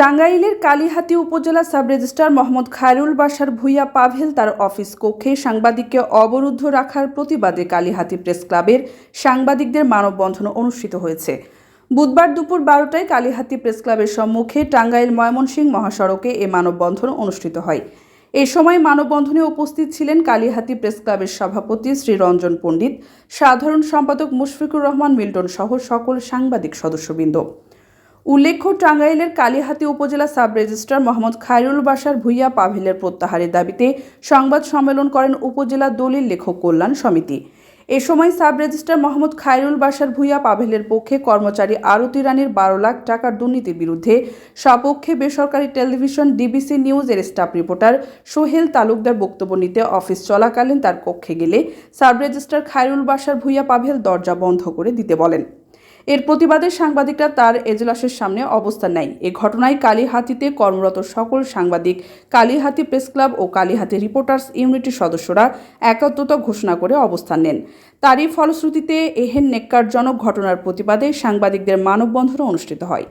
টাঙ্গাইলের কালিহাতি উপজেলা sub registrar Mohammad Khairul বাসার ভুইয়া পাভেল তার অফিস কক্ষে সাংবাদিককে অবরুদ্ধ রাখার প্রতিবাদে কালিহাতি প্রেস ক্লাবের সাংবাদিকদের মানববন্ধন অনুষ্ঠিত হয়েছে। বুধবার দুপুর বারোটায় কালিহাতি প্রেস ক্লাবের সম্মুখে টাঙ্গাইল ময়মনসিংহ মহাসড়কে এ মানববন্ধন অনুষ্ঠিত হয়। এ সময় মানববন্ধনে উপস্থিত ছিলেন কালিহাতি প্রেস ক্লাবের সভাপতি শ্রী রঞ্জন পণ্ডিত, সাধারণ সম্পাদক মুশফিকুর রহমান মিল্টন সহ সকল সাংবাদিক সদস্যবৃন্দ। উল্লেখ্য, টাঙ্গাইলের কালিহাতি উপজেলা সাব রেজিস্ট্রার মোহাম্মদ খায়রুল বাসার ভুইয়া পাভেলের প্রত্যাহারের দাবিতে সংবাদ সম্মেলন করেন উপজেলা দলিল লেখক কল্যাণ সমিতি। এ সময় সাব রেজিস্ট্রার মোহাম্মদ খায়রুল বাসার ভুইয়া পাভেলের পক্ষে কর্মচারী আরতি রানীর বারো লাখ টাকার দুর্নীতির বিরুদ্ধে সপক্ষে বেসরকারি টেলিভিশন ডিবিসি নিউজের স্টাফ রিপোর্টার সোহেল তালুকদার বক্তব্য নিতে অফিস চলাকালীন তার কক্ষে গেলে সাব রেজিস্ট্রার খায়রুল বাসার ভুইয়া পাভেল দরজা বন্ধ করে দিতে বলেন। এর প্রতিবাদে সাংবাদিকরা তার এজলাসের সামনে অবস্থান নেয়। এ ঘটনায় কালীহাতিতে কর্মরত সকল সাংবাদিক, কালীহাতি প্রেস ক্লাব ও কালীহাতি রিপোর্টার্স ইউনিটির সদস্যরা একাত্মতা ঘোষণা করে অবস্থান নেন। তারই ফলশ্রুতিতে এহেন নেককারজনক ঘটনার প্রতিবাদে সাংবাদিকদের মানববন্ধন অনুষ্ঠিত হয়।